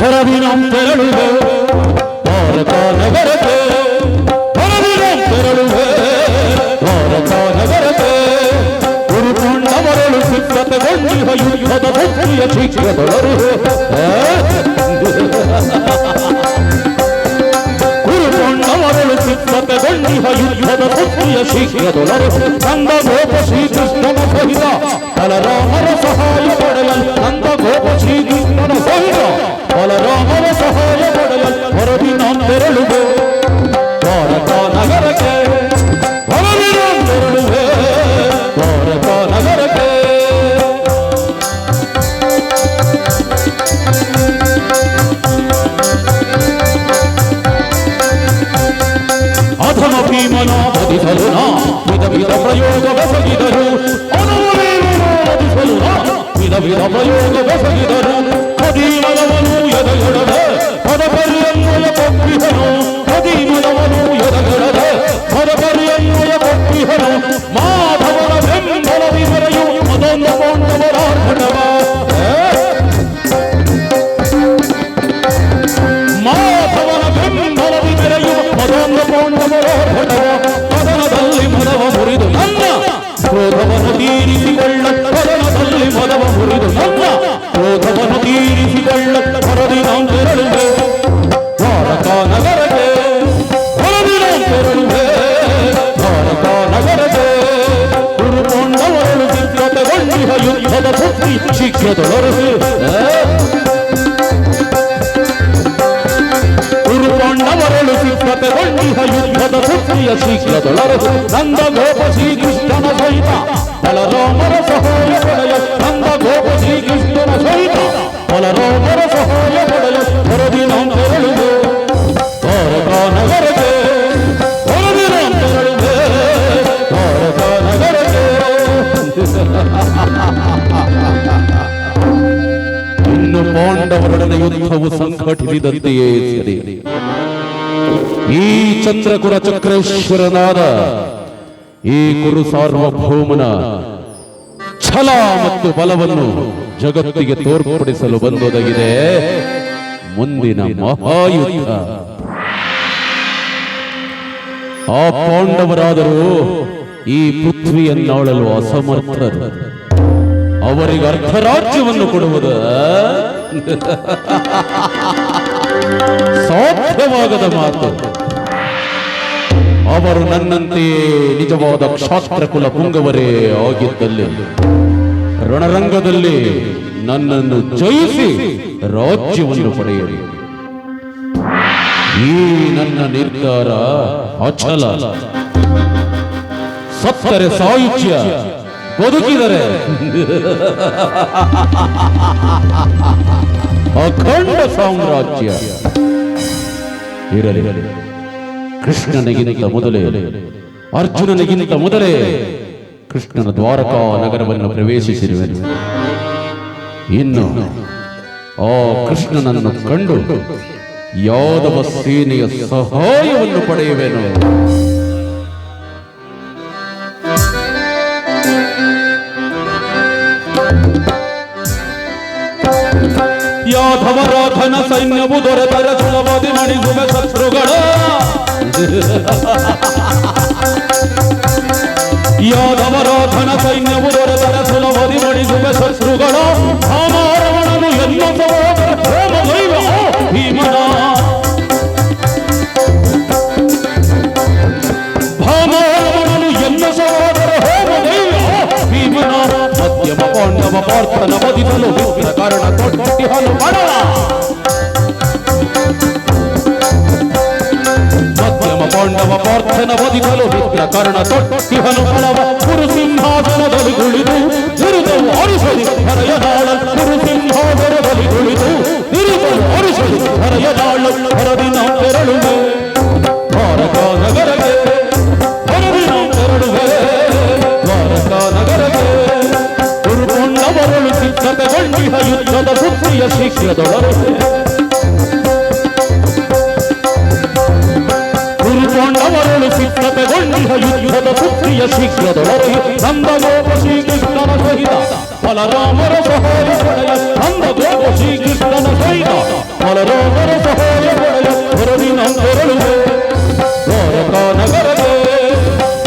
ಹೊರದಿನಂ ತೆರಳುವೆ ಭಾರತ ನಗರಕ್ಕೆ ಹೊರದಿನಂ ತೆರಳುವೆ ಭಾರತ ನಗರಕ್ಕೆ ಗುರುಕೊಂಡ ಮರಳು ಸಿದ್ಧತೆಗೊಂಡಿಹ ಯುದ್ಧದ ಭಕ್ತಿಯ ಶೀಘ್ರದೊಳರು ಗುರುಕೊಂಡ ಮರಳು ಸಿದ್ಧತೆಗೊಂಡಿಹ ಯುದ್ಧದ ಭಕ್ತಿಯ ಶೀಘ್ರದೊಳರು ನಂದ దిశలున విధ విధ ప్రయోగ వెసగిదరు అనువులేరు దిశలున విధ విధ ప్రయోగ ಬುದ್ಧಿ ಶೀಘ್ರದೊಳರು ಉರುಕೊಂಡವರಳು ಸಿದ್ಧತೆಗೊಂಡಿಹ ಯುದ್ಧದ ಸುದ್ದಿಯ ಶೀಘ್ರದೊಳರು ನಂದ ಗೋಪ ಶ್ರೀಕೃಷ್ಣನ ಸಹಿತ ಬಲರಾಮರ ಸಹಾಯ ಪಡೆಯ ನಂದ ಗೋಪ ಶ್ರೀಕೃಷ್ಣನ ಸಹಿತ ಬಲರಾಮರ ಸಹಾಯ ಪಡೆಯ ಹೊರದಿ ಪಾಂಡವರೊಡನೆ ಸಂಕಟ ಸಂಘಟಿಸಿದಂತೆಯೇ ಸರಿ ಈ ಚಂದ್ರಕುಲ ಚಕ್ರೇಶ್ವರನಾದ ಈ ಕುರು ಸಾರ್ವಭೌಮನ ಛಲ ಮತ್ತು ಬಲವನ್ನು ಜಗತ್ತಿಗೆ ತೋರ್ಪಡಿಸಲು ಬಂದೊದಗಿದೆ. ಮುಂದಿನ ಮಹಾಯುದ್ಧ. ಆ ಪಾಂಡವರಾದರೂ ಈ ಪೃಥ್ವಿಯನ್ನಾಳಲು ಅಸಮರ್ಥರು. ಅವರಿಗೆ ಅರ್ಧ ರಾಜ್ಯವನ್ನು ಕೊಡುವುದು. ಸಾಧ್ಯವಾಗದ ಮಾತು. ಅವರು ನನ್ನಂತೆ ನಿಜವಾದ ಕ್ಷಾತ್ರ ಕುಲ ಪುಂಗವರೇ ಆಗಿದ್ದಲ್ಲಿ, ರಣರಂಗದಲ್ಲಿ ನನ್ನನ್ನು ಜಯಿಸಿ ರಾಜ್ಯವನ್ನು ಪಡೆಯಲಿ ಈ ನನ್ನ ನಿರ್ಧಾರ ಅಚಲ. ಸತ್ತರೆ ಸಾಯುಜ್ಯ. ಬದುಕಿದರೆ. ಅಖಂಡ ಸಾಮ್ರಾಜ್ಯ ಇರಲಿ. ಕೃಷ್ಣನಿಗಿಂತ ಮೊದಲೇ, ಅರ್ಜುನನಿಗಿಂತ ಮೊದಲೇ ಕೃಷ್ಣನ ದ್ವಾರಕಾ ನಗರವನ್ನು ಪ್ರವೇಶಿಸಿರುವೆನು. ಇನ್ನು ಆ ಕೃಷ್ಣನನ್ನು ಕಂಡು ಯಾದವ ಸೇನೆಯ ಸಹಾಯವನ್ನು ಪಡೆಯುವೆನು. ಯಾದವರ ಘನ ಸೈನ್ಯವು ದೊರೆತರೆ ಸುಲಭದಿ ಮಣಿಸುವ ಶತ್ರುಗಳ ಯಾದವರ ಘನ ಸೈನ್ಯವು ದೊರೆತರೆ ಸುಲಭದಿ ಮಣಿಸುವ ಶತ್ರುಗಳ ಭಾಮಾರವಣನು ಎಲ್ಲ ಮಧ್ಯಮ ಪಾಂಡವ ಪಾರ್ಥನ ಬದಿಸಲು ವಿಘ್ನ ಕಾರಣ ತೊಟ್ಟಿ ಹಲು ಮಾಡಲ ಮಧ್ಯಮ ಪಾಂಡವ ಪಾರ್ಥನ ಬದಿಸಲು ವಿಘ್ನ ಕಾರಣ ತೊಟ್ಟಿ ಹಲು ಮಾಡವ ಕುರು ಸಿಂಹಾಸನದಲ್ಲಿ ಕುಳಿತು ದುರಿದವು ಅರಿಸಲಿ ಹರಯನಾಳ ಕುರು ಸಿಂಹಾಸನದಲ್ಲಿ ಕುಳಿತು ದುರಿದವು ಅರಿಸಲಿ ಹರಯನಾಳ ಹೊರದಿನ ತೆರಳುವೆ ಸಿದ್ಧತೆಗೊಂಡಿಹ ಯುದ್ಧದ ಬುದ್ಧಿಯ ಶೀಘ್ರದೊಳರು ಗುರುಕೊಂಡವರಳು ಸಿದ್ಧತೆಗೊಂಡಿಹ ಯುದ್ಧದ ಬುದ್ಧಿಯ ಶೀಘ್ರದೊಳರು ನಂದ ಗೋಪ ಶ್ರೀಕೃಷ್ಣನ ಸಹಿತ ಬಲರಾಮರ ಸಹಾಯ ಪಡೆಯ ನಂದಗೋಪ ಶ್ರೀಕೃಷ್ಣನ ಸಹಿತ ಬಲರಾಮರ ಸಹಾಯ ಪಡೆಯ ಹೊರಡಿನ ತೆರಳುವೆ ದ್ವಾರಕಾ ನಗರಕ್ಕೆ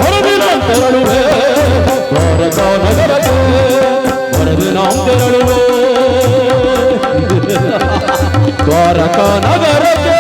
ಹೊರಡಿನ ತೆರಳುವೆ ದ್ವಾರಕಾ ನಗರಕ್ಕೆ ಹೊರಡಿನ ద్వారకా నగరకే